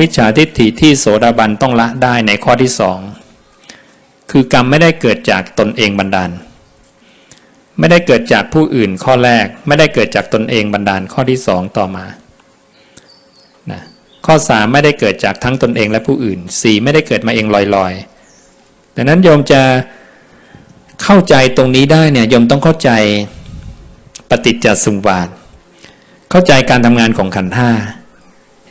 มิจฉาทิฏฐิที่โสดาบันต้องละได้ในข้อที่สองคือกรรมไม่ได้เกิดจากตนเองบันดาล ไม่ได้เกิดจากผู้อื่นข้อแรก ไม่ได้เกิดจากตนเองบันดาลข้อที่สองต่อมานะข้อสามไม่ได้เกิดจากทั้งตนเองและผู้อื่นสี่ไม่ได้เกิดมาเองลอยๆดังนั้นโยมจะเข้าใจตรงนี้ได้เนี่ยโยมต้องเข้าใจปฏิจจสมุปบาท เข้าใจการทำงานของขันธ์ห้า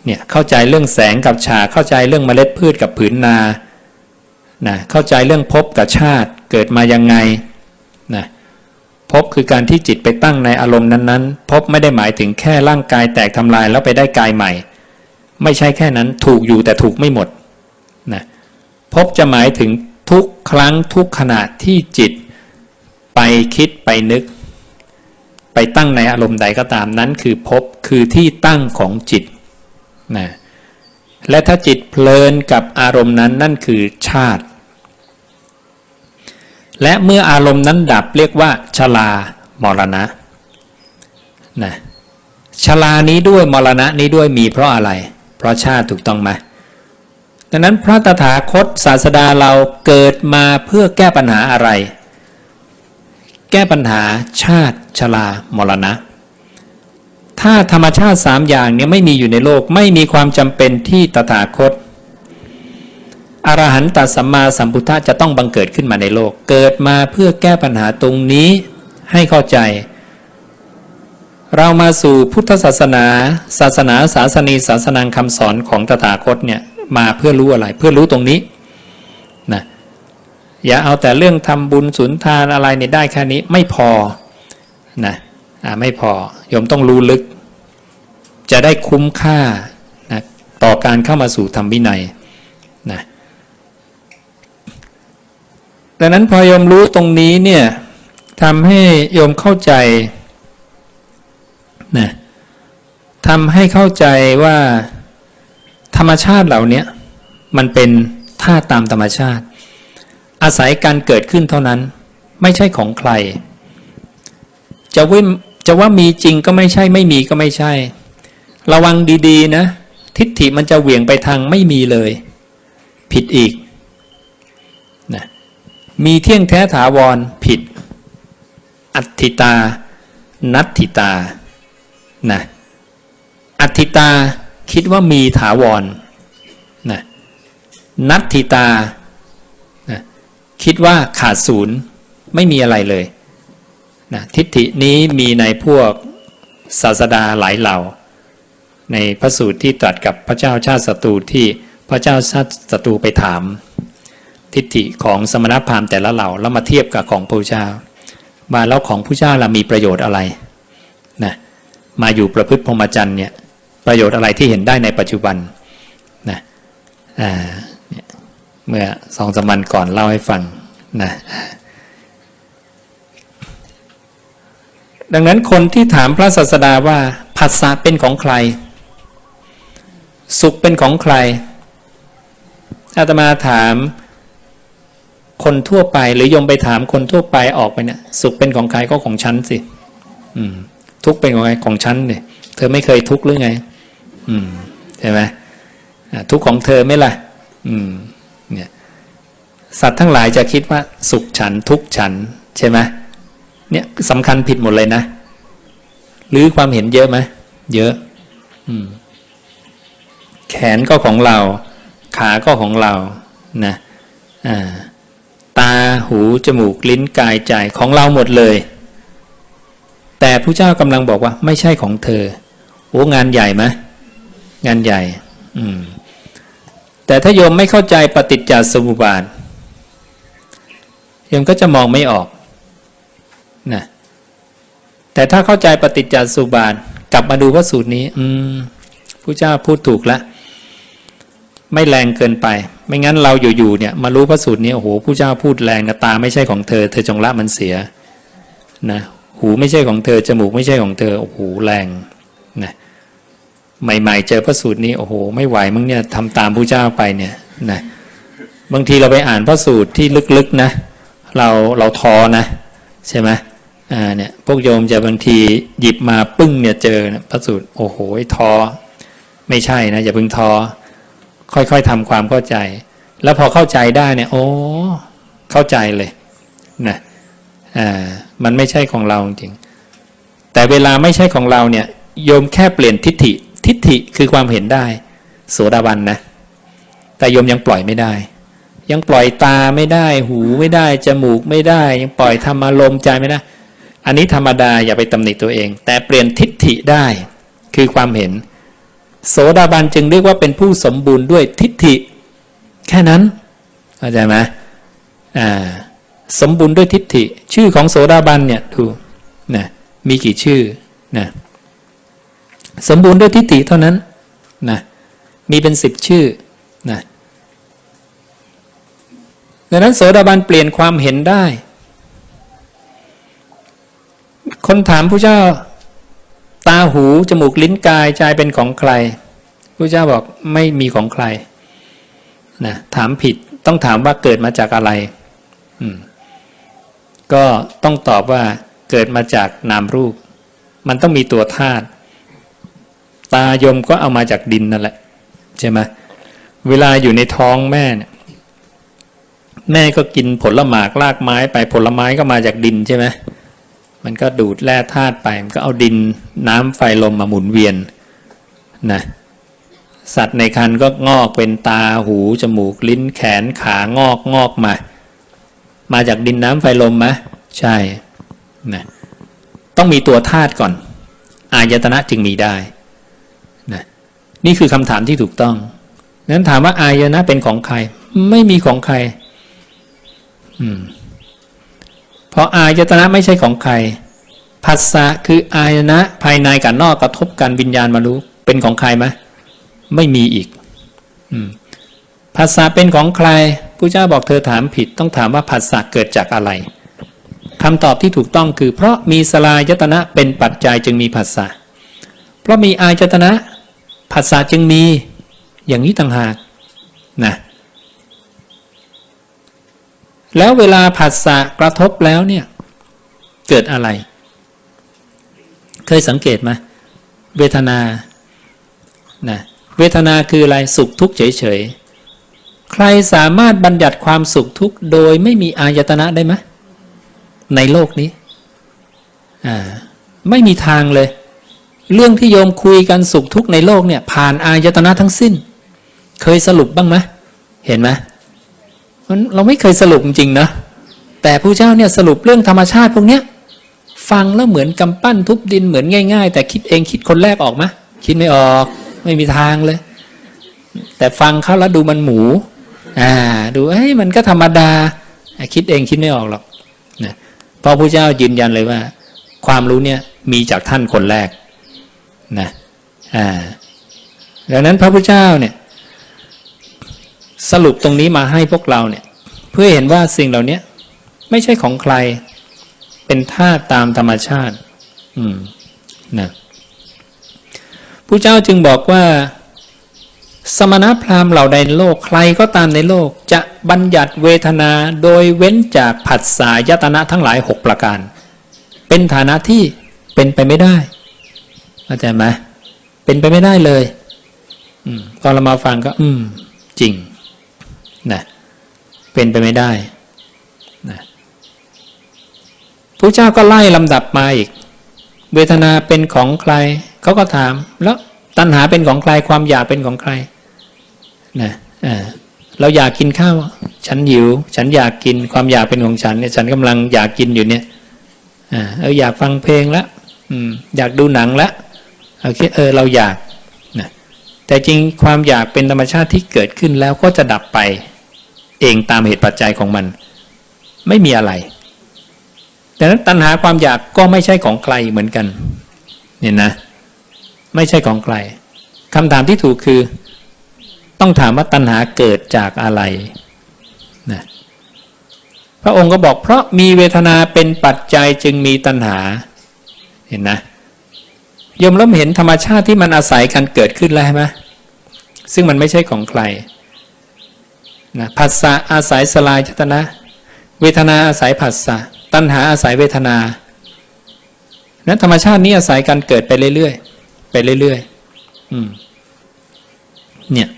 เนี่ยเข้าใจเรื่องแสงกับฉากเข้าใจเรื่องเมล็ดพืชกับผืนนานะเข้าใจเรื่องภพกับชาติเกิดมายังไงนะภพคือการที่จิตไปตั้งในอารมณ์นั้นๆภพไม่ได้หมายถึงแค่ร่างกายแตกทำลายแล้วไปได้กายใหม่ ไม่ใช่แค่นั้นถูกอยู่แต่ถูกไม่หมดนะภพจะหมายถึงทุกครั้งทุกขณะที่จิตไปคิดไปนึก ไปตั้งในอารมณ์ใดก็ตามนั้นคือภพคือที่ตั้งของจิต นะและถ้าจิตเพลินกับอารมณ์นั้นนั่นคือชาติ และเมื่ออารมณ์นั้นดับเรียกว่าชลามรณะนะชลานี้ด้วยมรณะนี้ด้วยมีเพราะอะไร เพราะชาติถูกต้องไหมดังนั้นพระตถาคตศาสดาเราเกิดมาเพื่อแก้ปัญหาอะไร แก้ปัญหาชาติชลามรณะ ถ้าธรรมชาติสามอย่างนี้ไม่มีอยู่ในโลกไม่มีความจำเป็นที่ตถาคตอรหันตสัมมาสัมพุทธะจะต้องบังเกิดขึ้นมาในโลก เกิดมาเพื่อแก้ปัญหาตรงนี้ให้เข้าใจ เรามาสู่พุทธศาสนา ศาสนาศาสนีศาสนาคำสอนของตถาคตเนี่ยมาเพื่อรู้อะไร เพื่อรู้ตรงนี้นะอย่าเอาแต่เรื่องทำบุญสุนทานอะไรเนี่ยได้แค่นี้ไม่พอนะอ่าไม่พอโยมต้องรู้ลึก จะได้คุ้มค่านะต่อการเข้ามาสู่ธรรมวินัยนะดังนั้นพอโยมรู้ตรงนี้เนี่ยทำให้โยมเข้าใจนะทำให้เข้าใจว่าธรรมชาติเหล่านี้มันเป็นธาตุตามธรรมชาติ อาศัยการเกิดขึ้นเท่านั้น ไม่ใช่ของใคร จะว่าจะว่ามีจริงก็ไม่ใช่ ไม่มีก็ไม่ใช่ ระวังดีๆนะ ทิฏฐิมันจะเหวี่ยงไปทางไม่มีเลย ผิดอีกนะมีเที่ยงแท้ถาวรผิด อัตถิตา นัตถิตานะอัตถิตาคิดว่ามีถาวรนะนัตถิตานะคิดว่าขาดศูนย์ไม่มีอะไรเลยนะทิฏฐินี้มีในพวกศาสดาหลายเหล่า ในพระสูตรที่ตรัสกับพระเจ้าชาติศัตรูที่พระเจ้าชาติศัตรูไปถาม ทิฏฐิของสมณพราหมณ์แต่ละเหล่าแล้วมาเทียบกับของพระเจ้ามาแล้วของพระเจ้าเรามีประโยชน์อะไรนะมาอยู่ประพฤติพรหมจรรย์เนี่ยประโยชน์อะไรที่เห็นได้ในปัจจุบันนะเมื่อสองสมันก่อนเล่าให้ฟังนะดังนั้นคนที่ถามพระศาสดาว่าผัสสะเป็นของใคร สุขเป็นของใคร อาตมาถามคนทั่วไป หรือยมไปถามคนทั่วไปออกไปเนี่ยสุขเป็นของใครก็ของฉันสิทุกเป็นของใครของฉันเนี่ยเธอไม่เคยทุกข์หรือไง อืมใช่ไหมทุกของเธอไม่ล่ะ อืม เนี่ย สัตว์ทั้งหลายจะคิดว่า สุขฉันทุกฉัน ใช่ไหมเนี่ยสำคัญผิดหมดเลยนะหรือความเห็นเยอะไหมเยอะ อืม แขนก็ของเรา ขาก็ของเรานะตาหูจมูกลิ้นกายใจของเราหมดเลย แต่พระเจ้ากำลังบอกว่าไม่ใช่ของเธอโอ้งานใหญ่ไหมงานใหญ่ อืม แต่ถ้าโยมไม่เข้าใจปฏิจจสมุปบาทโยมก็จะมองไม่ออกนะแต่ถ้าเข้าใจปฏิจจสมุปบาทกลับมาดูพระสูตรนี้ อืมพระเจ้าพูดถูกแล้ว ไม่แรงเกินไป ไม่งั้นเราอยู่ๆเนี่ยมารู้พระสูตรนี้โอ้โหผู้เจ้าพูดแรงนะตาไม่ใช่ของเธอ เธอจงละมันเสียนะหูไม่ใช่ของเธอจมูกไม่ใช่ของเธอโอ้โหแรงนะใหม่ๆ เจอพระสูตรนี้โอ้โหไม่ไหวมึงเนี่ยทำตามผู้เจ้าไปเนี่ยนะบางทีเราไปอ่านพระสูตรที่ลึกๆนะ เราเราท้อนะใช่ไหมอ่าเนี่ยพวกโยมจะบางทีหยิบมาปึ้งเนี่ยเจอนะพระสูตรโอ้โหท้อไม่ใช่นะอย่าเพิ่งท้อ ค่อยๆทำความเข้าใจ แล้วพอเข้าใจได้เนี่ย โอ้ เข้าใจเลยนะอ่ามันไม่ใช่ของเราจริง แต่เวลาไม่ใช่ของเราเนี่ยโยมแค่เปลี่ยนทิฏฐิ ทิฏฐิคือความเห็นได้ โสดาบันนะ แต่โยมยังปล่อยไม่ได้ ยังปล่อยตาไม่ได้ หูไม่ได้ จมูกไม่ได้ ยังปล่อยธรรมารมณ์ใจไม่ได้ อันนี้ธรรมดาอย่าไปตำหนิตัวเอง แต่เปลี่ยนทิฏฐิได้ คือความเห็น โสดาบันจึงเรียกว่าเป็นผู้สมบูรณ์ด้วยทิฏฐิ แค่นั้นเข้าใจไหมอ่าสมบูรณ์ด้วยทิฏฐิ ชื่อของโสดาบันเนี่ยดูนะมีกี่ชื่อนะสมบูรณ์ด้วยทิฏฐิเท่านั้นนะมีเป็นสิบชื่อนะดังนั้นโสดาบันเปลี่ยนความเห็นได้ คนถามผู้เจ้า ตาหู จมูกลิ้นกายใจเป็นของใครผู้เจ้าบอกไม่มีของใครนะถามผิดต้องถามว่าเกิดมาจากอะไรก็ต้องตอบว่าเกิดมาจากนามรูป มันต้องมีตัวธาตุตายมก็เอามาจากดินนั่นแหละใช่ไหมเวลาอยู่ในท้องแม่เนี่ยแม่ก็กินผลหมากลากไม้ไปผลไม้ก็มาจากดินใช่ไหม มันก็ดูดแร่ธาตุไป มันก็เอาดินน้ำไฟลมมาหมุนเวียนนะสัตว์ในคันก็งอกเป็นตาหูจมูกลิ้นแขนขางอกงอกมา มาจากดินน้ำไฟลมไหมใช่นะต้องมีตัวธาตุก่อน อายตนะจึงมีได้นะนี่คือคำถามที่ถูกต้องนั้นถามว่าอายตนะเป็นของใคร ไม่มีของใคร อืม เพราะอายตนะไม่ใช่ของใครภาษาคืออายนะภายในกับนอกกระทบกันวิญญาณมารู้เป็นของใครไหมไม่มีอีกอืมภาษาเป็นของใครผู้เจ้าบอกเธอถามผิด ต้องถามว่าภาษาเกิดจากอะไรคำตอบที่ถูกต้องคือ เพราะมีสลายตนะเป็นปัจจัยจึงมีภาษาเพราะมีอายตนะภาษาจึงมี อย่างนี้ต่างหากนะ แล้วเวลาผัสสะกระทบแล้วเนี่ยเกิดอะไร เคยสังเกตไหมเวทนานะเวทนาคืออะไรสุขทุกข์เฉยๆ ใครสามารถบัญญัติความสุขทุกข์โดยไม่มีอายตนะได้ไหมในโลกนี้อ่าไม่มีทางเลย เรื่องที่โยมคุยกันสุขทุกข์ในโลกเนี่ย ผ่านอายตนะทั้งสิ้น เคยสรุปบ้างไหมเห็นไหม เราไม่เคยสรุปจริงๆนะแต่ผู้เจ้าเนี่ยสรุปเรื่องธรรมชาติพวกเนี้ยฟังแล้วเหมือนกำปั้นทุบดินเหมือนง่าย ๆ แต่คิดเองคิดคนแรกออกไหมคิดไม่ออก ไม่มีทางเลย แต่ฟังเขาแล้วดูมันหมู อ่า ดูเอ้ยมันก็ธรรมดา คิดเองคิดไม่ออกหรอกนะเพราะพระเจ้ายืนยันเลยว่า ความรู้เนี่ยมีจากท่านคนแรกนะอ่าดังนั้นพระพุทธเจ้าเนี่ย สรุปตรงนี้มาให้พวกเราเนี่ย เพื่อเห็นว่าสิ่งเหล่านี้ไม่ใช่ของใคร เป็นธาตุตามธรรมชาติ อืมนะผู้เจ้าจึงบอกว่า สมณพราหมณ์เหล่าใดในโลกใครก็ตามในโลก จะบัญญัติเวทนาโดยเว้นจากผัสสะยตนะทั้งหลายหกประการ เป็นฐานะที่เป็นไปไม่ได้เข้าใจไหมเป็นไปไม่ได้เลย อืมพอเรามาฟังก็ อืม จริง นะเป็นไปไม่ได้นะพระเจ้าก็ไล่ลำดับมาอีก เวทนาเป็นของใครเขาก็ถาม แล้วตัณหาเป็นของใครความอยากเป็นของใครนะอ่าเราอยากกินข้าวฉันหิว ฉันอยากกินความอยากเป็นของฉันเนี่ยฉันกำลังอยากกินอยู่เนี่ยเอออยากฟังเพลงแล้วอืมอยากดูหนังแล้วโอเคเออเราอยากนะแต่จริงความอยากเป็นธรรมชาติที่เกิดขึ้นแล้วก็จะดับไป เองตามเหตุปัจจัยของมัน ไม่มีอะไรดังนั้นตัณหาความอยากก็ไม่ใช่ของใครเหมือนกัน เนี่ยนะ ไม่ใช่ของใครคำถามที่ถูกคือ ต้องถามว่าตัณหาเกิดจากอะไรนะพระองค์ก็บอกเพราะมีเวทนาเป็นปัจจัยจึงมีตัณหา เห็นนะยมเริ่มเห็นธรรมชาติที่มันอาศัยกันเกิดขึ้นแล้วใช่ไหมซึ่งมันไม่ใช่ของใคร นะภาษาอาศัยสลายจตนะ เวทนาอาศัยภาษาตัณหาอาศัยเวทนานั้นธรรมชาตินี้อาศัยการเกิดไปเรื่อยๆไปเรื่อยๆอืมเนี่ย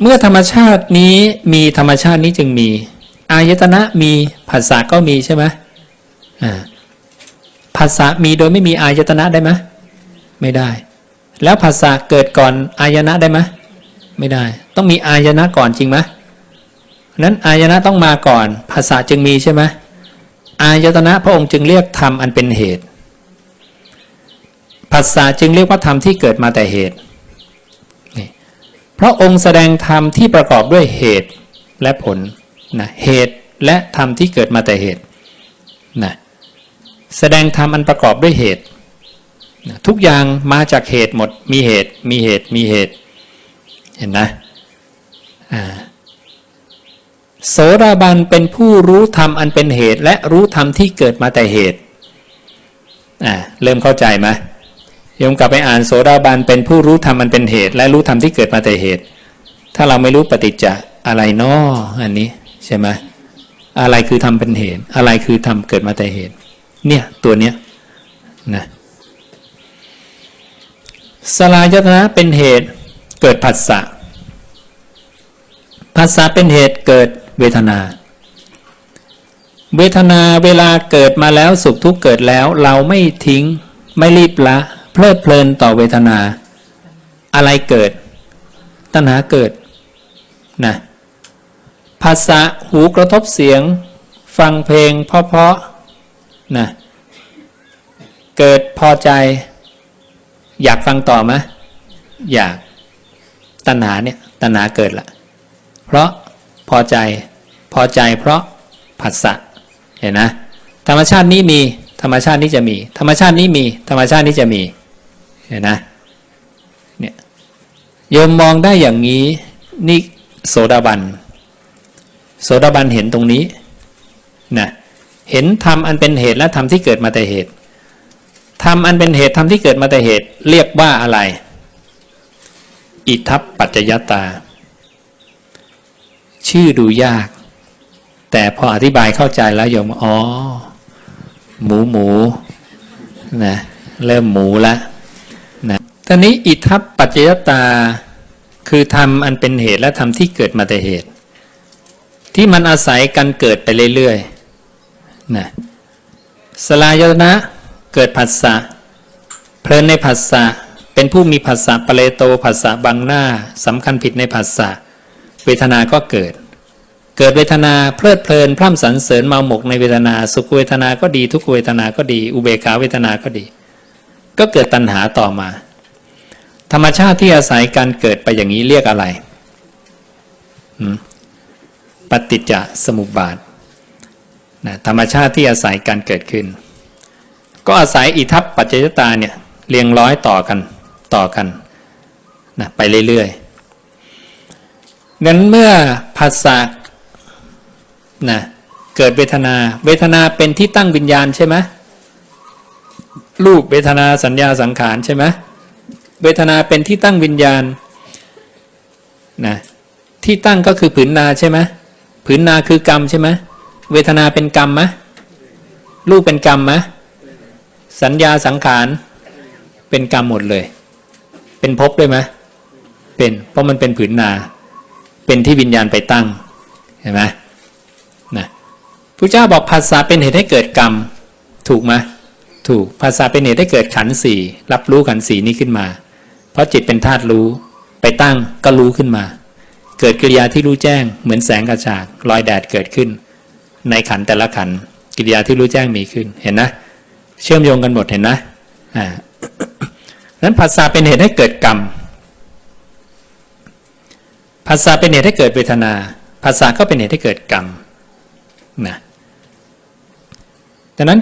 เมื่อธรรมชาตินี้มีธรรมชาตินี้จึงมี อายตนะมีภาษาก็มีใช่ไหมอ่าภาษามีโดยไม่มีอายตนะได้ไหมไม่ได้ แล้วภาษาเกิดก่อนอายนะได้ไหมไม่ได้ ต้องมีอายนะก่อนจริงไหมนั้นอายนะต้องมาก่อน ภาษาจึงมีใช่ไหมอายตนะพระองค์จึงเรียกธรรมอันเป็นเหตุ ภาษาจึงเรียกว่าธรรมที่เกิดมาแต่เหตุเพราะองค์แสดงธรรมที่ประกอบด้วยเหตุและผลนะเหตุและธรรมที่เกิดมาแต่เหตุนะแสดงธรรมอันประกอบด้วยเหตุนะทุกอย่างมาจากเหตุหมด มีเหตุ มีเหตุ มีเหตุ เห็นนะโสดาบันเป็นผู้รู้ธรรมอันเป็นเหตุ และรู้ธรรมที่เกิดมาแต่เหตุเริ่มเข้าใจไหมโยมกลับไปอ่านโสดาบันเป็นผู้รู้ธรรมอันเป็นเหตุ และรู้ธรรมที่เกิดมาแต่เหตุ ถ้าเราไม่รู้ปฏิจจะอะไรนาะอันนี้ใช่ไหมอะไรคือธรรมเป็นเหตุ อะไรคือธรรมเกิดมาแต่เหตุ เนี่ยตัวเนี้ยนะสลายตนะเป็นเหตุ เกิดผัสสะผัสสะเป็นเหตุเกิดเวทนา เวทนาเวลาเกิดมาแล้วสุขทุกข์เกิดแล้ว เราไม่ทิ้งไม่รีบละ เพลิดเพลินต่อเวทนา อะไรเกิด ตัณหาเกิดนะภาษาหูกระทบเสียง ฟังเพลงเพราะๆนะเกิดพอใจ อยากฟังต่อไหมอยาก ตัณหาเนี่ยตัณหาเกิดละเพราะพอใจพอใจเพราะผัสสะเห็นนะธรรมชาตินี้มีธรรมชาตินี้จะมี ธรรมชาตินี้มี ธรรมชาตินี้จะมีเห็นนะเนี่ยโยมมองได้อย่างนี้นี่โสดาบัน โสดาบันเห็นตรงนี้นะเห็นธรรมอันเป็นเหตุและธรรมที่เกิดมาแต่เหตุธรรมอันเป็นเหตุธรรมที่เกิดมาแต่เหตุ เรียกว่าอะไร อิทัปปัจจยตา ชื่อดูยาก แต่พออธิบายเข้าใจแล้วโยมอ๋อ หมูหมูนะเริ่มหมูละนะตอนนี้อิทัปปัจจยตา คือธรรมอันเป็นเหตุและธรรมที่เกิดมาแต่เหตุ ที่มันอาศัยกันเกิดไปเรื่อยๆนะสลายตนะเกิดผัสสะเพลินในผัสสะ เป็นผู้มีผัสสะปะเลโตผัสสะบังหน้าสำคัญผิดในผัสสะเวทนาก็เกิด เกิดเวทนาเพลิดเพลินพร่ำสรรเสริญเมาหมกในเวทนา สุขเวทนาก็ดี ทุกเวทนาก็ดี อุเบกขาเวทนาก็ดี ก็เกิดตัณหาต่อมา ธรรมชาติที่อาศัยการเกิดไปอย่างนี้เรียกอะไรปฏิจจสมุปบาทนะธรรมชาติที่อาศัยการเกิดขึ้น ก็อาศัยอิทัปปัจจยตาเนี่ยเรียงร้อยต่อกัน ต่อกันนะไปเรื่อยๆงั้นเมื่อภาษานะเกิดเวทนา เวทนาเป็นที่ตั้งวิญญาณใช่ไหมรูปเวทนาสัญญาสังขารใช่ไหมเวทนาเป็นที่ตั้งวิญญาณนะที่ตั้งก็คือผืนนาใช่ไหมผืนนาคือกรรมใช่ไหมเวทนาเป็นกรรมไหมรูปเป็นกรรมไหมสัญญาสังขารเป็นกรรมหมดเลย เป็นภพด้วยไหมเป็นเพราะมันเป็นผืนนา เป็นที่วิญญาณไปตั้งเห็นไหมนะพระเจ้าบอกภาษาเป็นเหตุให้เกิดกรรม ถูกไหมถูกภาษาเป็นเหตุให้เกิดขันสี่รับรู้ขันสีนี้ขึ้นมา เพราะจิตเป็นธาตุรู้ไปตั้งก็รู้ขึ้นมา เกิดกิริยาที่รู้แจ้งเหมือนแสงกระจาดรอยแดดเกิดขึ้น ในขันแต่ละขันกิริยาที่รู้แจ้งมีขึ้นเห็นนะ เชื่อมโยงกันหมดเห็นนะอ่า นั้นภาษาเป็นเหตุให้เกิดกรรม ภาษาเป็นเหตุให้เกิดเวทนา ภาษาก็เป็นเหตุให้เกิดกรรมนะดังนั้น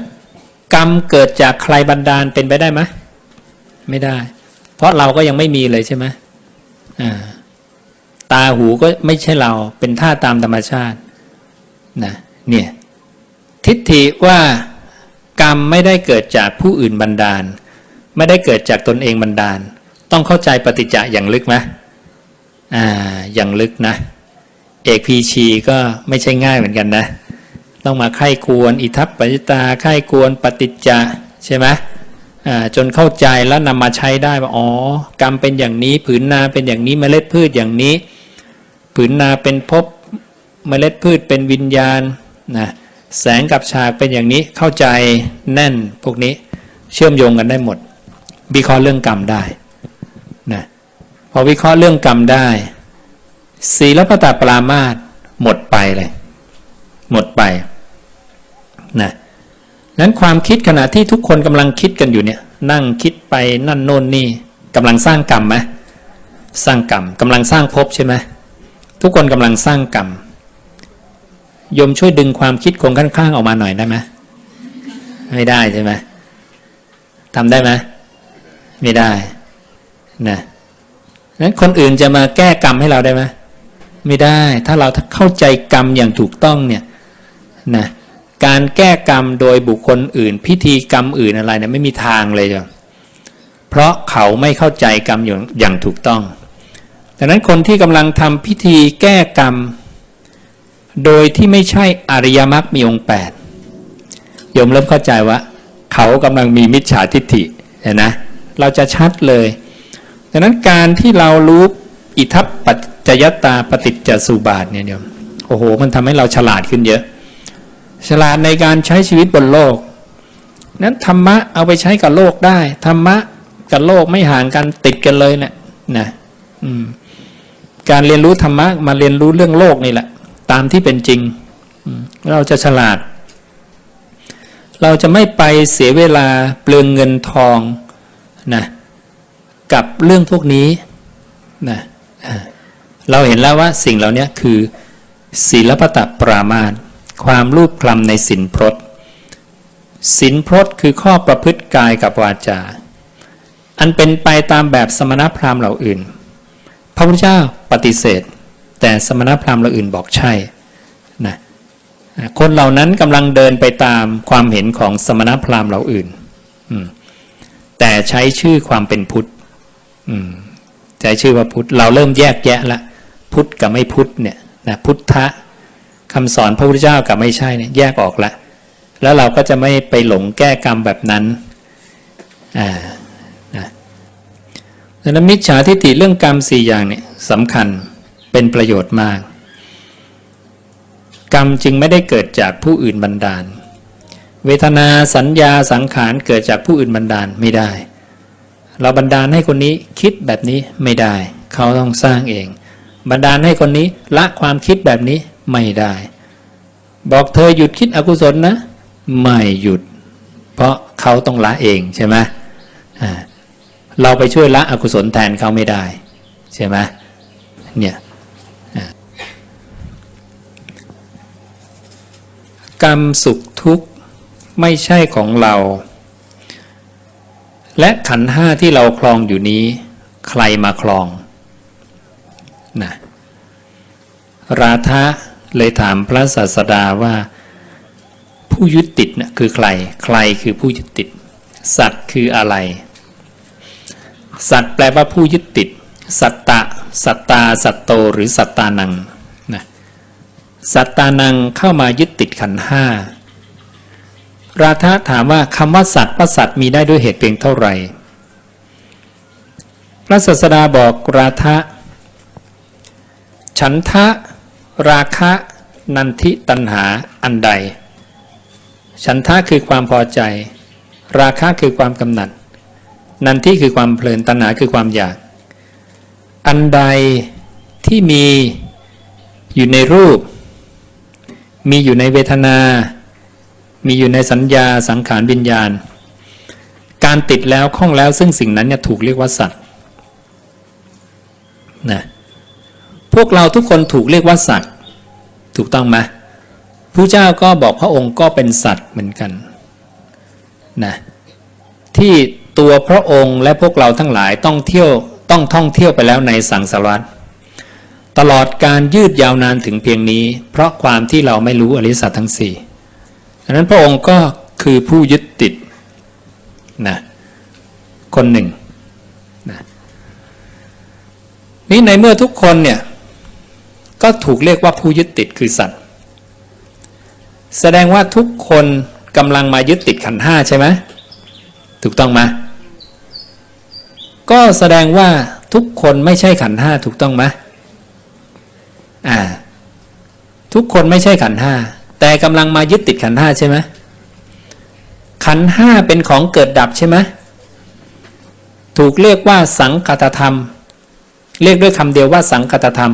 กรรมเกิดจากใครบันดาลเป็นไปได้ไหมไม่ได้ เพราะเราก็ยังไม่มีเลยใช่ไหมอ่าตาหูก็ไม่ใช่เราเป็นท่าตามธรรมชาตินะเนี่ยทิฏฐิว่ากรรมไม่ได้เกิดจากผู้อื่นบันดาล ไม่ได้เกิดจากตนเองบันดาล ต้องเข้าใจปฏิจจะอย่างลึกไหมอ่า อย่างลึกนะ เอกพีชีก็ไม่ใช่ง่ายเหมือนกันนะ ต้องมาไข้ควรอิทัปปัจจตาไข้ควรปฏิจจะใช่ไหมอ่าจนเข้าใจแล้วนำมาใช้ได้ว่าอ๋อกรรมเป็นอย่างนี้ ผืนนาเป็นอย่างนี้เมล็ดพืชอย่างนี้ ผืนนาเป็นภพเมล็ดพืชเป็นวิญญาณนะแสงกับฉากเป็นอย่างนี้เข้าใจแน่นพวกนี้เชื่อมโยงกันได้หมด วิเคราะห์เรื่องกรรมได้นะพอวิเคราะห์เรื่องกรรมได้ ศีลปตาปรามาตหมดไปเลย หมดไปนะนั้นความคิดขณะที่ทุกคนกำลังคิดกันอยู่เนี่ย นั่งคิดไปนั่นโน่นนี่กำลังสร้างกรรมไหมสร้างกรรมกำลังสร้างภพใช่ไหมทุกคนกำลังสร้างกรรมโยมช่วยดึงความคิดคนข้างๆออกมาหน่อยได้ไหมไม่ได้ใช่ไหมทำได้ไหม ไม่ได้นะนั้นคนอื่นจะมาแก้กรรมให้เราได้ไหมไม่ได้ ถ้าเราเข้าใจกรรมอย่างถูกต้องเนี่ยนะการแก้กรรมโดยบุคคลอื่น พิธีกรรมอื่นอะไรเนี่ยไม่มีทางเลยจ้ะเพราะเขาไม่เข้าใจกรรมอย่างางถูกต้องดังนั้นคนที่กำลังทำพิธีแก้กรรม โดยที่ไม่ใช่อริยมรรคมีองค์แปดโยมเริ่มเข้าใจว่า เขากำลังมีมิจฉาทิฏฐิเห็นนะ เราจะชัดเลยดังนั้นการที่เรารู้อิทัปปัจจยตาปฏิจจสุบาทเนี่ยโยมโอ้โห มันทำให้เราฉลาดขึ้นเยอะ ฉลาดในการใช้ชีวิตบนโลก นั้นธรรมะเอาไปใช้กับโลกได้ ธรรมะกับโลกไม่ห่างกันติดกันเลยแหละนะอืมการเรียนรู้ธรรมะมาเรียนรู้เรื่องโลกนี่แหละ ตามที่เป็นจริง เราจะฉลาด เราจะไม่ไปเสียเวลาเปลืองเงินทอง นะกับเรื่องพวกนี้นะเราเห็นแล้วว่าสิ่งเหล่านี้คือศีลปตะปรามาสความรูปคลำในสินพรตสินพรตคือข้อประพฤติกายกับวาจา อันเป็นไปตามแบบสมณพราหมณ์เหล่าอื่น พระพุทธเจ้าปฏิเสธ แต่สมณพราหมณ์เหล่าอื่นบอกใช่นะคนเหล่านั้นกำลังเดินไปตามความเห็นของสมณพราหมณ์เหล่าอื่น แต่ใช้ชื่อความเป็นพุทธใช้ชื่อว่าพุทธ เราเริ่มแยกแยะละ พุทธกับไม่พุทธเนี่ยนะพุทธะคำสอนพระพุทธเจ้ากับไม่ใช่เนี่ยแยกออกละ แล้วเราก็จะไม่ไปหลงแก้กรรมแบบนั้นอ่านะดังนั้นมิจฉาทิฏฐิเรื่องกรรมสี่อย่างเนี่ยสำคัญเป็นประโยชน์มาก กรรมจึงไม่ได้เกิดจากผู้อื่นบันดาล เวทนาสัญญาสังขารเกิดจากผู้อื่นบันดาลไม่ได้ เราบันดาลให้คนนี้คิดแบบนี้ไม่ได้ เขาต้องสร้างเอง บันดาลให้คนนี้ละความคิดแบบนี้ไม่ได้ บอกเธอหยุดคิดอกุศลนะ ไม่หยุด เพราะเขาต้องละเองใช่ไหมเราไปช่วยละอกุศลแทนเขาไม่ได้ ใช่ไหมเนี่ยกรรมสุขทุกข์ ไม่ใช่ของเรา และขันห้าที่เราคลองอยู่นี้ ใครมาคลองนะราธะเลยถามพระศาสดาว่า ผู้ยึดติดนะ่ะคือใคร ใครคือผู้ยึดติด สัตว์คืออะไร สัตว์แปลว่าผู้ยึดติด สัตตะ สัตตา สัตโต หรือสัตตานังนะสัตตานังเข้ามายึดติดขันห้า ราธะถามว่าคำว่าสัตว์ว่าสัตว์มีได้ด้วยเหตุเพียงเท่าไหร่ พระศาสดาบอกราธะฉันทะ ราคะ นันทิตัณหาอันใด ฉันทะคือความพอใจ ราคะคือความกำหนัด นันทิคือความเพลินตัณหาคือความอยาก อันใดที่มีอยู่ในรูป มีอยู่ในเวทนา มีอยู่ในสัญญาสังขารวิญญาณ การติดแล้วข้องแล้วซึ่งสิ่งนั้นเนี่ยถูกเรียกว่าสัตว์นะพวกเราทุกคนถูกเรียกว่าสัตว์ ถูกต้องไหมผู้เจ้าก็บอกพระองค์ก็เป็นสัตว์เหมือนกันนะที่ตัวพระองค์และพวกเราทั้งหลายต้องเที่ยวต้องท่องเที่ยวไปแล้วในสังสารวัฏตลอดการยืดยาวนานถึงเพียงนี้ เพราะความที่เราไม่รู้อริสัตทั้งสี่ ดังนั้นพระองค์ก็คือผู้ยึดติดนะคนหนึ่งนะนี่ในเมื่อทุกคนเนี่ยก็ถูกเรียกว่าผู้ยึดติดคือสัตว์ แสดงว่าทุกคนกำลังมายึดติดขันห้าใช่ไหมถูกต้องไหมก็แสดงว่าทุกคนไม่ใช่ขันห้าถูกต้องไหมอ่า ทุกคนไม่ใช่ขันห้า แต่กำลังมายึดติดขันห้าใช่ไหมขันห้าเป็นของเกิดดับใช่ไหมถูกเรียกว่าสังคตธรรม เรียกด้วยคำเดียวว่าสังคตธรรม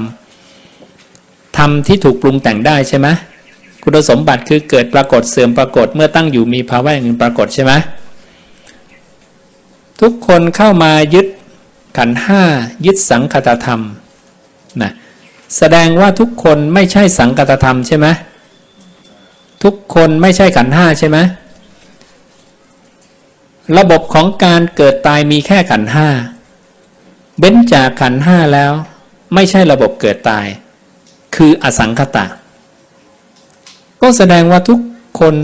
ธรรมที่ถูกปรุงแต่งได้ใช่ไหมคุณสมบัติคือเกิดปรากฏเสื่อมปรากฏเมื่อตั้งอยู่มีภาวะอย่างหนึ่งปรากฏใช่ไหมทุกคนเข้ามายึดขันห้ายึดสังคตธรรมนะแสดงว่าทุกคนไม่ใช่สังคตธรรมใช่ไหม ทุกคนไม่ใช่ขันห้าใช่ไหมระบบของการเกิดตายมีแค่ขันห้าเบ้นจากขันห้าแล้ว ไม่ใช่ระบบเกิดตาย คืออสังคตะ ก็แสดงว่าทุกคน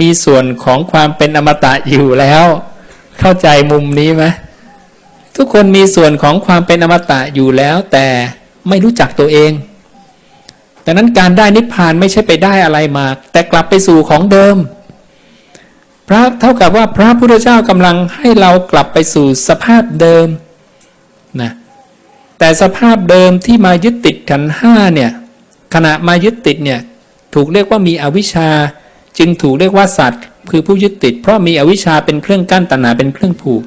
มีส่วนของความเป็นอมตะอยู่แล้ว เข้าใจมุมนี้ไหมทุกคนมีส่วนของความเป็นอมตะอยู่แล้ว แต่ไม่รู้จักตัวเอง ดังนั้นการได้นิพพานไม่ใช่ไปได้อะไรมา แต่กลับไปสู่ของเดิม พระเท่ากับว่าพระพุทธเจ้ากำลังให้เรากลับไปสู่สภาพเดิมนะแต่สภาพเดิมที่มายึดติดขันห้าเนี่ยขณะมายึดติดเนี่ยถูกเรียกว่ามีอวิชชา จึงถูกเรียกว่าสัตว์ คือผู้ยึดติด เพราะมีอวิชชาเป็นเครื่องกั้นตัณหาเป็นเครื่องผูก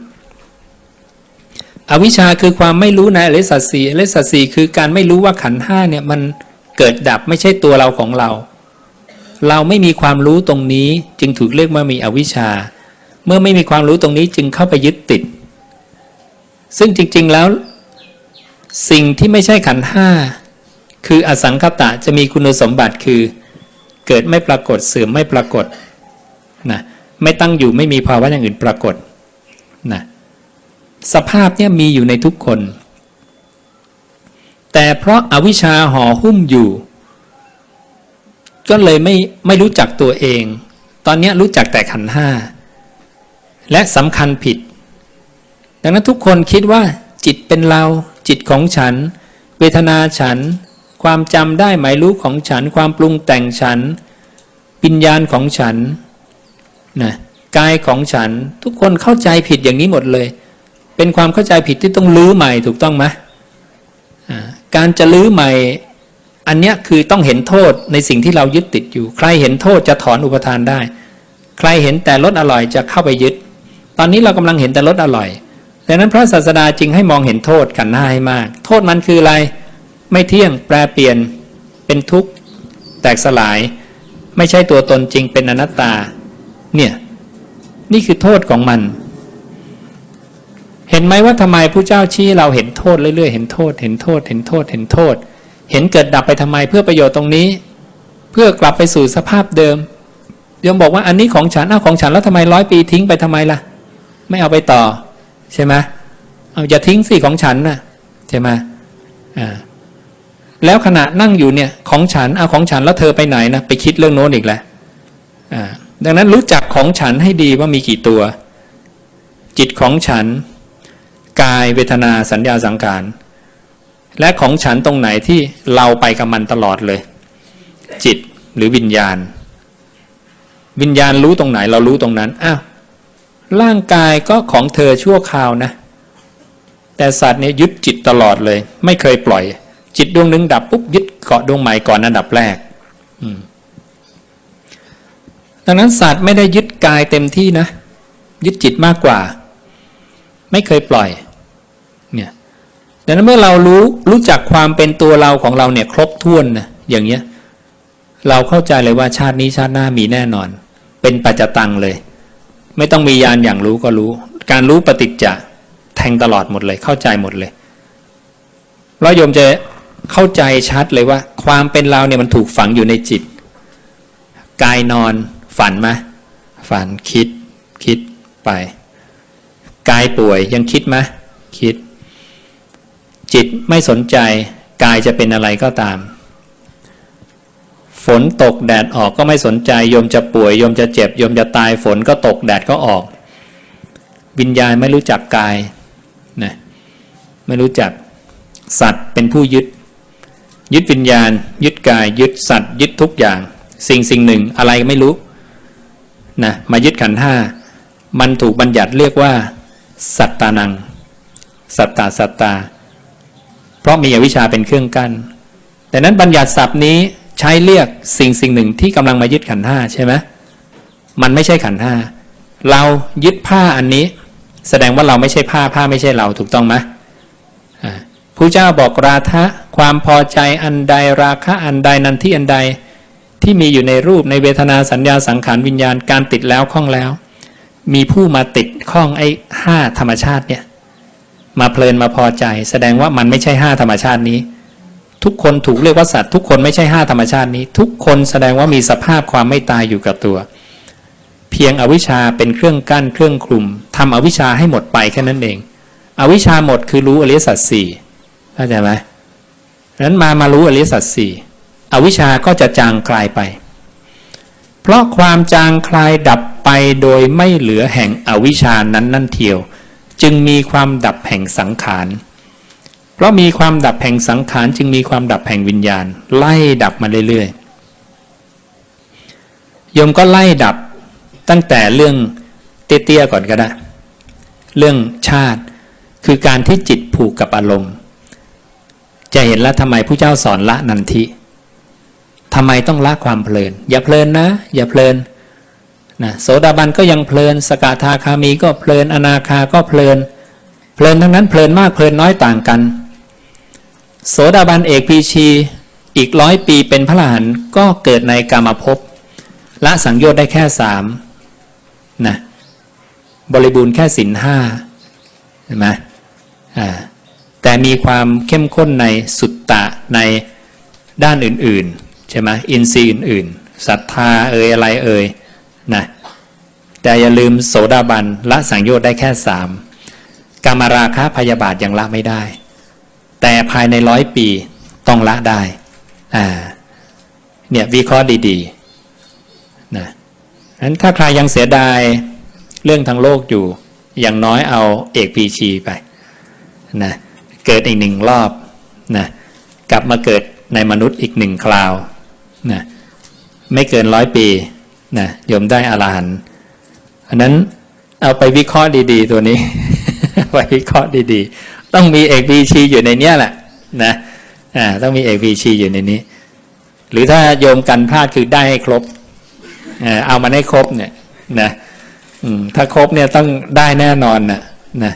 อวิชชาคือความไม่รู้ในอริสัตสีอริสัตสีคือการไม่รู้ว่าขันห้าเนี่ยมัน เกิดดับไม่ใช่ตัวเราของเรา เราไม่มีความรู้ตรงนี้จึงถูกเรียกว่ามีอวิชชา เมื่อไม่มีความรู้ตรงนี้จึงเข้าไปยึดติด ซึ่งจริงๆแล้ว สิ่งที่ไม่ใช่ขันห้าคืออสังคตะจะมีคุณสมบัติคือ เกิดไม่ปรากฏเสื่อมไม่ปรากฏนะไม่ตั้งอยู่ไม่มีภาวะอย่างอื่นปรากฏนะสภาพเนี่ยมีอยู่ในทุกคน แต่เพราะอาวิชชาห่อหุ้มอยู่ ก็เลยไม่ไม่รู้จักตัวเอง ตอนนี้รู้จักแต่ขันห้า และสำคัญผิด ดังนั้นทุกคนคิดว่า จิตเป็นเรา จิตของฉัน เวทนาฉัน ความจำได้หมายรู้ของฉัน ความปรุงแต่งฉันปิญญาณของฉันนะกายของฉัน ทุกคนเข้าใจผิดอย่างนี้หมดเลย เป็นความเข้าใจผิดที่ต้องลื้อใหม่ถูกต้องไหม การจะลื้อใหม่ อันเนี้ยคือต้องเห็นโทษในสิ่งที่เรายึดติดอยู่ ใครเห็นโทษจะถอนอุปทานได้ ใครเห็นแต่รสอร่อยจะเข้าไปยึด ตอนนี้เรากำลังเห็นแต่รสอร่อยดังนั้นพระศาสดาจึงให้มองเห็นโทษกันหน้าให้มาก โทษมันคืออะไร ไม่เที่ยงแปรเปลี่ยนเป็นทุกข์แตกสลาย ไม่ใช่ตัวตนจริงเป็นอนัตตา เนี่ย นี่คือโทษของมัน เห็นไหมว่าทำไมผู้เจ้าชี้เราเห็นโทษเรื่อยๆ เห็นโทษ เห็นโทษ เห็นโทษ เห็นโทษ เห็นเกิดดับไปทำไมเพื่อประโยชน์ตรงนี้ เพื่อกลับไปสู่สภาพเดิมยมบอกว่าอันนี้ของฉันเอาของฉันแล้วทำไมร้อยปีทิ้งไปทำไมล่ะ ไม่เอาไปต่อ ใช่ไหมเอาอย่าทิ้งสิของฉันน่ะใช่ไหมอ่าแล้วขณะนั่งอยู่เนี่ยของฉันเอาของฉันแล้วเธอไปไหนนะไปคิดเรื่องโน้นอีกแล้วอ่าดังนั้นรู้จักของฉันให้ดีว่ามีกี่ตัว จิตของฉัน กายเวทนาสัญญาสังขารและของฉันตรงไหนที่เราไปกับมันตลอดเลย จิตหรือวิญญาณ วิญญาณรู้ตรงไหนเรารู้ตรงนั้นอ้าวร่างกายก็ของเธอชั่วคราวนะ แต่สัตว์เนี่ยยึดจิตตลอดเลย ไม่เคยปล่อย จิตดวงหนึ่งดับปุ๊บยึดเกาะดวงใหม่ก่อนอันดับแรกดังนั้นสัตว์ไม่ได้ยึดกายเต็มที่นะ ยึดจิตมากกว่า ไม่เคยปล่อยเนี่ยดังนั้นเมื่อเรารู้รู้จักความเป็นตัวเราของเราเนี่ยครบถ้วนนะอย่างเงี้ยเราเข้าใจเลยว่าชาตินี้ชาติหน้ามีแน่นอน เป็นปัจจตังเลย ไม่ต้องมียานอย่างรู้ก็รู้ การรู้ปฏิจจะแทงตลอดหมดเลย เข้าใจหมดเลยเราโยมจะเข้าใจชัดเลยว่า ความเป็นเราเนี่ยมันถูกฝังอยู่ในจิต กายนอนฝันไหมฝันคิดคิดไป กายป่วยยังคิดไหมคิด จิตไม่สนใจ กายจะเป็นอะไรก็ตาม ฝนตกแดดออกก็ไม่สนใจโยมจะป่วยโยมจะเจ็บโยมจะตายฝนก็ตกแดดก็ออก วิญญาณไม่รู้จักกายนะไม่รู้จักสัตว์เป็นผู้ยึด ยึดวิญญาณ ยึดกาย ยึดสัตว์ ยึดทุกอย่าง สิ่งสิ่งหนึ่งอะไรไม่รู้นะมายึดขันห้ามันถูกบัญญัติเรียกว่า สัตตานัง สัตตาสัตตา เพราะมีอวิชชาเป็นเครื่องกั้นแต่นั้นบัญญัติศัพท์นี้ใช้เรียกสิ่งสิ่งหนึ่งที่กำลังมายึดขันห้าใช่ไหมมันไม่ใช่ขันห้าเรายึดผ้าอันนี้ แสดงว่าเราไม่ใช่ผ้าผ้าไม่ใช่เราถูกต้องไหมผู้เจ้าบอกราคะความพอใจอันใดราคะอันใดนันที่อันใดที่มีอยู่ในรูปในเวทนาสัญญาสังขารวิญญาณการติดแล้วข้องแล้ว มีผู้มาติดข้องไอ้ ห้าธรรมชาติเนี่ย มาเพลินมาพอใจ แสดงว่ามันไม่ใช่ห้าธรรมชาตินี้ ทุกคนถูกเรียกว่าสัตว์ทุกคนไม่ใช่ห้าธรรมชาตินี้ ทุกคนแสดงว่ามีสภาพความไม่ตายอยู่กับตัว เพียงอวิชชาเป็นเครื่องกั้นเครื่องคลุมทำอวิชชาให้หมดไปแค่นั้นเอง อวิชชาหมดคือรู้อริยสัจสี่เข้าใจไหมนั้นมามารู้อริยสัจสี่อวิชชาก็จะจางคลายไป เพราะความจางคลายดับ ไปโดยไม่เหลือแห่งอวิชานั้นนั่นเทียว จึงมีความดับแห่งสังขาร เพราะมีความดับแห่งสังขารจึงมีความดับแห่งวิญญาณ ไล่ดับมาเรื่อยๆโยมก็ไล่ดับตั้งแต่เรื่องเตี้ยๆก่อนก็ได้ เรื่องชาติคือการที่จิตผูกกับอารมณ์ จะเห็นแล้วทำไมผู้เจ้าสอนละนันทิทำไมต้องละความเพลิน อย่าเพลินนะ อย่าเพลิน นะโสดาบันก็ยังเพลิน สกทาคามีก็เพลิน อนาคาก็เพลิน เพลินทั้งนั้นเพลินมากเพลินน้อยต่างกัน โสดาบันเอกปีชีอีกร้อยปีเป็นพระอรหันต์ก็เกิดในกามภพละสังโยชน์ได้แค่สามนะบริบูรณ์แค่สินห้าเห็นไหมอ่าแต่มีความเข้มข้นในสุตตะในด้านอื่น ๆ ใช่ไหมอินทรีย์อื่น ๆศรัทธาเอ่ยอะไรเอ่ย นะแต่อย่าลืมโสดาบันละสังโยชน์ได้แค่สามกามราคะพยาบาทยังละไม่ได้ แต่ภายในร้อยปีต้องละได้อ่าเนี่ยวิเคราะห์ดีๆนะนั้นถ้าใครยังเสียดายเรื่องทางโลกอยู่ อย่างน้อยเอาเอกพีชีไปนะเกิดอีกหนึ่งรอบนะกลับมาเกิดในมนุษย์อีกหนึ่งคราวนะไม่เกินร้อยปี นะโยมได้อรหันต์อันนั้นเอาไปวิเคราะห์ดีๆ ตัวนี้ ไปวิเคราะห์ดีๆ ต้องมีเอกพีชีอยู่ในเนี้ยแหละนะอ่าต้องมีเอกพีชีอยู่ในนี้ หรือถ้าโยมกันพลาดคือได้ให้ครบเอามาให้ครบเนี่ยนะถ้าครบเนี่ยต้องได้แน่นอนนะนะ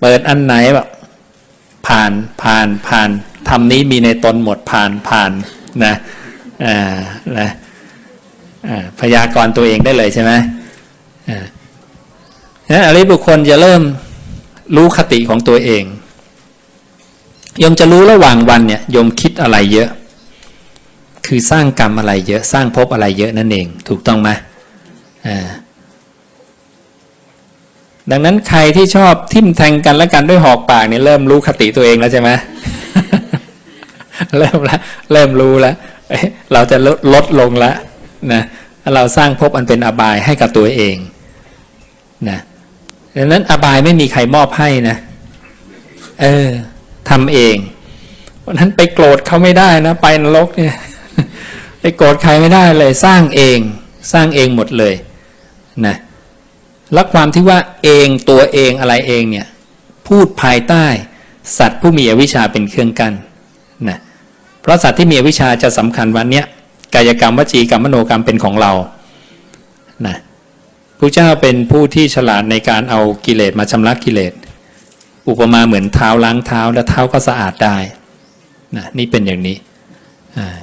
เปิดอันไหนแบบผ่านผ่านผ่านทำนี้มีในตนหมดผ่านผ่านนะอ่านะ พยากรณ์ตัวเองได้เลยใช่ไหมอ่านั้นอริยบุคคลจะเริ่มรู้คติของตัวเองยมจะรู้ระหว่างวันเนี่ยยมคิดอะไรเยอะ คือสร้างกรรมอะไรเยอะ สร้างภพอะไรเยอะนั่นเอง ถูกต้องไหมอ่าดังนั้นใครที่ชอบทิ่มแทงกันและกันด้วยหอกปากเนี่ยเริ่มรู้คติตัวเองแล้วใช่ไหมเริ่มล้วเริ่มรู้แล้วเราจะลดลดลงล้วนะ เราสร้างภพอันเป็นอบายให้กับตัวเองนะดังนั้นอบายไม่มีใครมอบให้นะเออทำเองเพราะนั้นไปโกรธเขาไม่ได้นะไปนรกเนี่ยไปโกรธใครไม่ได้เลยสร้างเองสร้างเองหมดเลยนะแล้วความที่ว่าเองตัวเองอะไรเองเนี่ยพูดภายใต้ สัตว์ผู้มีอวิชชาเป็นเครื่องกั้นนะเพราะสัตว์ที่มีอวิชชาจะสำคัญวันเนี้ย กายกรรมวจีกรรมมโนกรรมเป็นของเรานะพระเจ้าเป็นผู้ที่ฉลาดในการเอากิเลสมาชำระกิเลส อุปมาเหมือนเท้าล้างเท้าแล้วเท้าก็สะอาดได้นะนี่เป็นอย่างนี้อ่า